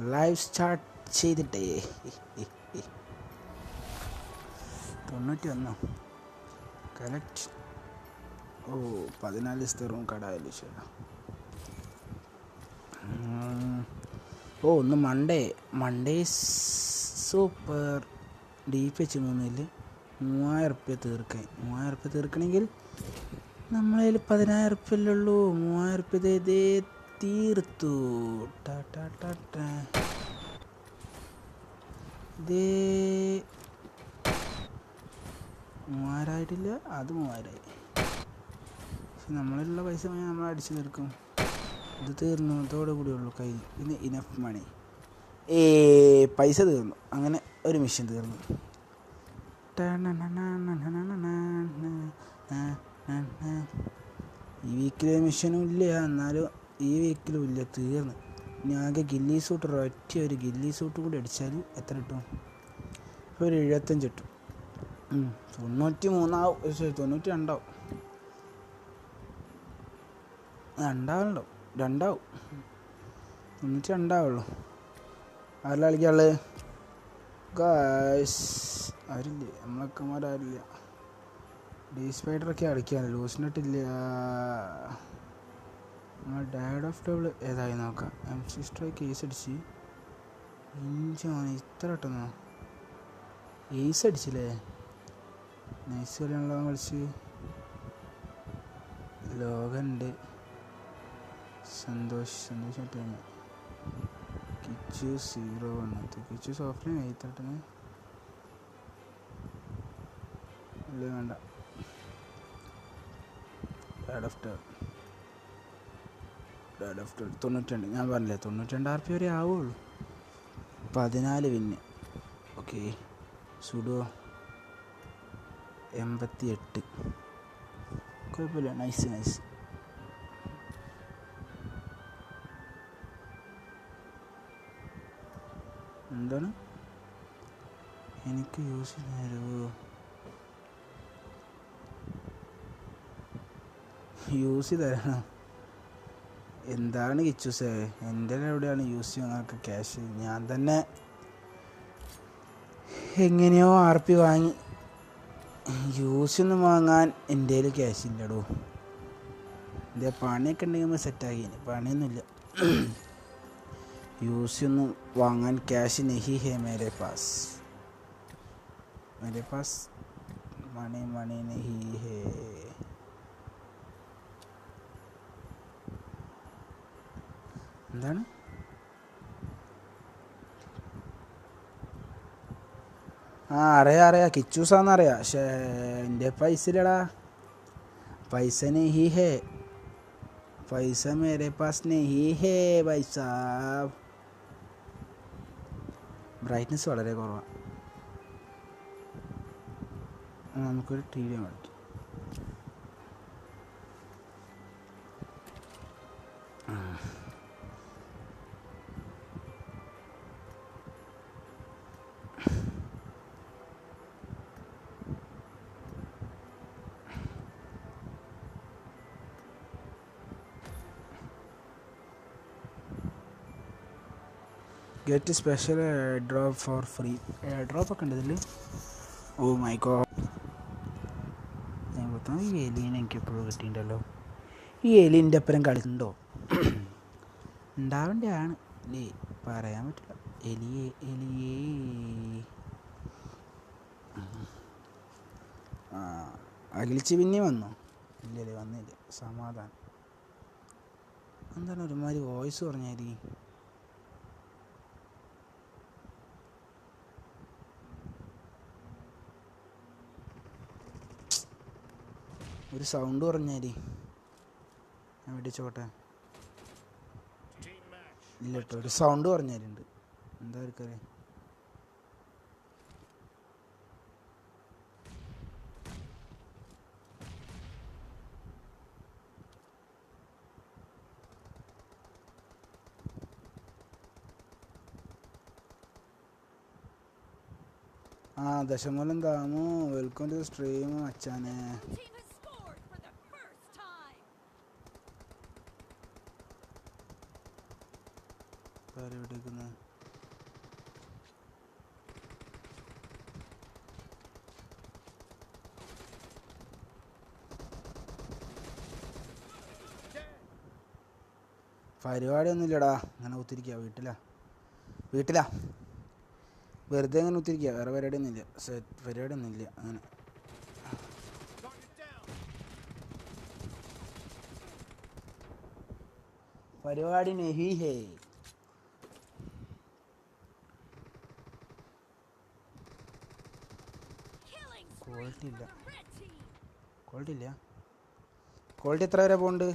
Live start ചെയ്തിട്ടേ. തൊണ്ണൂറ്റി ഒന്നോ കറക്റ്റ് ഓ പതിനാല് ദിവസത്തെ റൂം കടായാലും ശരി ഓ ഒന്ന് Monday Monday super D P H മൂന്നിൽ മൂവായിരം റുപ്യ തീർക്കാൻ. മൂവായിരം റുപ്യ തീർക്കണമെങ്കിൽ നമ്മളതിൽ പതിനായിരം റുപ്യല്ലുള്ളൂ മൂവായിരം ഉറുപ്പ്യ ഇതേ തീർത്തു. ദേ മൂവായിരമായിട്ടില്ല അത് മൂവായിരമായി പക്ഷെ നമ്മളിലുള്ള പൈസ നമ്മൾ അടിച്ചു തീർക്കും. ഇത് തീർന്നു ഇതോടെ കൂടി ഉള്ളൂ കയ്യിൽ പിന്നെ ഇനഫ് മണി ഏ പൈസ തീർന്നു. അങ്ങനെ ഒരു മിഷൻ തീർന്നു. ഈ വീക്കിലെ മിഷനും ഇല്ല. എന്നാലും ഈ വീക്കിലും ഇല്ല തീർന്ന്. ഇനി ആകെ ഗില്ലി സൂട്ട് ഒറ്റ ഒരു ഗില്ലി സൂട്ട് കൂടി അടിച്ചാൽ എത്ര കിട്ടും? ഇപ്പോൾ ഒരു എഴുപത്തഞ്ച് കിട്ടും. തൊണ്ണൂറ്റി മൂന്നാവും. തൊണ്ണൂറ്റി രണ്ടാവും. രണ്ടാവുണ്ടോ രണ്ടാവും. തൊണ്ണൂറ്റി രണ്ടാവുള്ളൂ. ആരെല്ലാം കളിക്കാനുള്ളത്? ആരില്ലേ? നമ്മളൊക്കെമാരാരില്ല ഡി സ്പൈഡറൊക്കെ അടിക്കാൻ ലൂസിനിട്ടില്ല നമ്മൾ ഡയഡ് ഓഫ് ഡബിൾ ഏതായി നോക്കാം. എം സി സ്ട്രൈക്ക് കേസ് അടിച്ച്. ഇഞ്ചാണ് ഇത്ര പെട്ടെന്നോ? ഏസ് അടിച്ചില്ലേ? നൈസ് കളിയാണല്ലോ കളിച്ച്. ലോകണ്ട്. സന്തോഷ് സന്തോഷ് മറ്റേ കിച്ചു സീറോ വണ്ണത്ത് കിച്ചു സോഫ്റ്റ് എഴുത്തട്ടന് ഇല്ല വേണ്ട. ഡാഡ് ഓഫ് ടേൺ തൊണ്ണൂറ്റിരണ്ട്. ഞാൻ പറഞ്ഞില്ലേ തൊണ്ണൂറ്റിരണ്ട് ആർ പി വരെ ആവുള്ളൂ. പതിനാല് പിന്നെ ഓക്കെ സുഡോ എൺപത്തി എട്ട് കുഴപ്പമില്ല. നൈസ് നൈസ് എന്താണ്? എനിക്ക് യൂസ് തരുമോ യൂസ് തരണം എന്താണ് കിച്ചൂസേ? എന്റെ എവിടെയാണ് യൂസ് ചെയ്യുന്നതൊക്കെ ക്യാഷ് ഞാൻ തന്നെ എങ്ങനെയോ ആർ പി വാങ്ങി. യൂസ് ഒന്നും വാങ്ങാൻ എന്റെ കയ്യിൽ ക്യാഷ് ഇല്ലടോ. എന്റെ പണിയൊക്കെ ഉണ്ടെങ്കിൽ നമ്മൾ സെറ്റാക്കി പണിയൊന്നുമില്ല. യൂസ് ഒന്നും വാങ്ങാൻ ക്യാഷ് നഹി ഹേ മേരെ പാസ്. മേരെ പാസ്. മണി മണി നഹി ഹേ. എന്താണ്? ആ അറിയാം അറിയാം. കിച്ചൂസാന്നറിയാം. പക്ഷേ എന്റെ പൈസ ഇല്ലടാ പൈസ നെഹി ഹേ പൈസ മേരെ പാസ് നെഹി ഹേ പൈസ. ബ്രൈറ്റ്നസ് വളരെ കുറവാണ് നമുക്കൊരു ടി വി മേടിക്കാം get special drop four free drop ഒക്കെ ഉണ്ട് ഇതിൽ ഓ മൈ ഗോ ഈ എലീനെ എനിക്ക് എപ്പോഴും കിട്ടിയിട്ടുണ്ടല്ലോ. ഈ എലീന്റെ അപ്പുറം കളിക്കുന്നുണ്ടോ ഉണ്ടാവേണ്ടതാണ്. അല്ലേ പറയാൻ പറ്റില്ല. എലിയേ എലിയേ ആ പിന്നെ വന്നു? ഇല്ലല്ലേ വന്നില്ല. സമാധാനം. എന്താണ് ഒരുമാതിരി വോയിസ് പറഞ്ഞാരി ഒരു സൗണ്ട് പറഞ്ഞാൽ ഞാൻ വെടിച്ചോട്ടെ ഇല്ല കേട്ടോ ഒരു സൗണ്ട് പറഞ്ഞാലുണ്ട് എന്താ ആർക്കറിയാം. ആ ദശമൂലം താമോ വെൽക്കം ടു സ്ട്രീം അച്ഛനെ. പരിപാടിക്കുന്നത് പരിപാടിയൊന്നുമില്ലടാ. അങ്ങനെ കുത്തിരിക്കുക വീട്ടിലാ. വീട്ടിലാ. വെറുതെ അങ്ങനെ കുത്തിരിക്കുക വേറെ പരിപാടിയൊന്നുമില്ല. സെറ്റ് പരിപാടിയൊന്നുമില്ല. അങ്ങനെ. പരിപാടി നെഹി ഹേ. ക്വാളിറ്റി ഇല്ല. ക്വാളിറ്റി ഇല്ല ക്വാളിറ്റി എത്ര വരെ പോകുന്നുണ്ട്